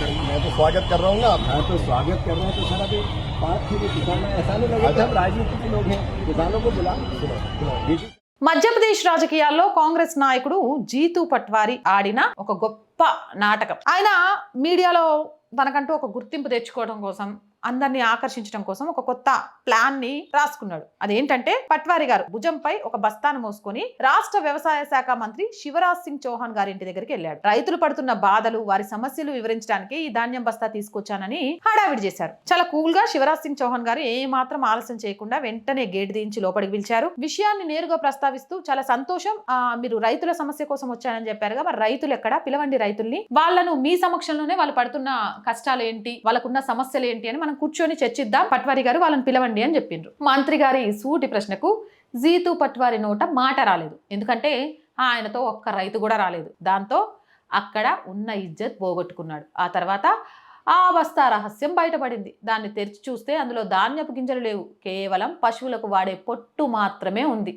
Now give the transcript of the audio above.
मैं तो स्वागत कर रहा हूँ ना हाँ तो स्वागत कर रहे हैं तो सर अभी बात थी कि किसान ऐसा नहीं लगे कि हम राजनीति के लोग हैं किसानों को बुला देखिए మధ్యప్రదేశ్ రాజకీయాల్లో కాంగ్రెస్ నాయకుడు జీతు పట్వారి ఆడిన ఒక గొప్ప నాటకం ఆయన మీడియాలో తనకంటూ ఒక గుర్తింపు తెచ్చుకోవడం కోసం అందరినీ ఆకర్షించడం కోసం ఒక కొత్త ప్లాన్ని రాసుకున్నాడు. అదేంటంటే పట్వారి గారు భుజంపై ఒక బస్తాను మోసుకొని రాష్ట్ర వ్యవసాయ శాఖ మంత్రి శివరాజ్ సింగ్ చౌహాన్ గారి ఇంటి దగ్గరికి వెళ్ళాడు. రైతులు పడుతున్న బాధలు వారి సమస్యలు వివరించడానికి ఈ ధాన్యం బస్తా తీసుకొచ్చానని హడావిడి చేశారు. చాలా కూల్గా శివరాజ్ సింగ్ చౌహాన్ గారు ఏ మాత్రం ఆలస్యం చేయకుండా వెంటనే గేట్ దించి లోపలికి పిలిచారు. విషయాన్ని నేరుగా ప్రస్తావిస్తూ చాలా సంతోషం మీరు రైతుల సమస్య కోసం వచ్చానని చెప్పారుగా మరి రైతులు ఎక్కడ? పిలవండి రైతుల్ని. వాళ్ళను మీ సమక్షంలోనే వాళ్ళు పడుతున్న కష్టాలు ఏంటి వాళ్ళకున్న సమస్యలు ఏంటి అని మనం కూర్చొని చర్చిద్దాం. పట్వారి గారు వాళ్ళని పిలవండి అని చెప్పిండ్రు. మంత్రి గారి సూటి ప్రశ్నకు జీతు పట్వారి నోట మాట రాలేదు. ఎందుకంటే ఆయనతో ఒక్క రైతు కూడా రాలేదు. దాంతో అక్కడ ఉన్న ఇజ్జత్ పోగొట్టుకున్నాడు. ఆ తర్వాత ఆ బస్తా రహస్యం బయటపడింది. దాన్ని తెరిచి చూస్తే అందులో ధాన్యపు గింజలు లేవు. కేవలం పశువులకు వాడే పొట్టు మాత్రమే ఉంది.